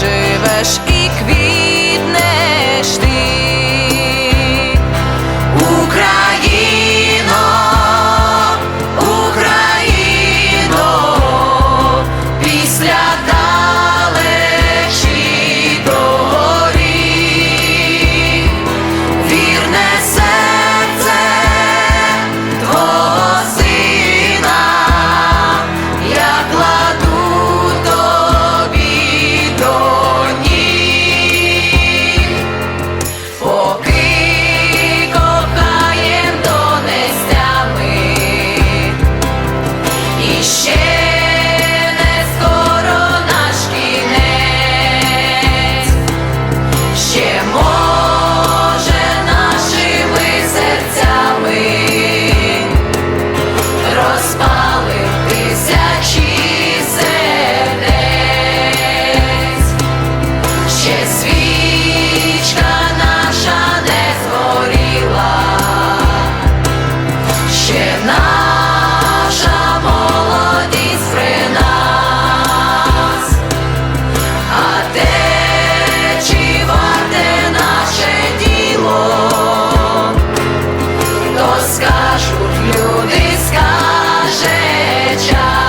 живеш і квіт. скажуть, люди скаже час.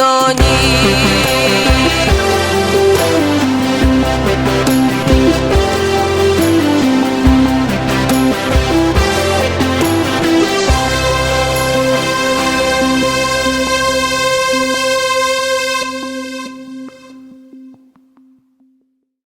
до них.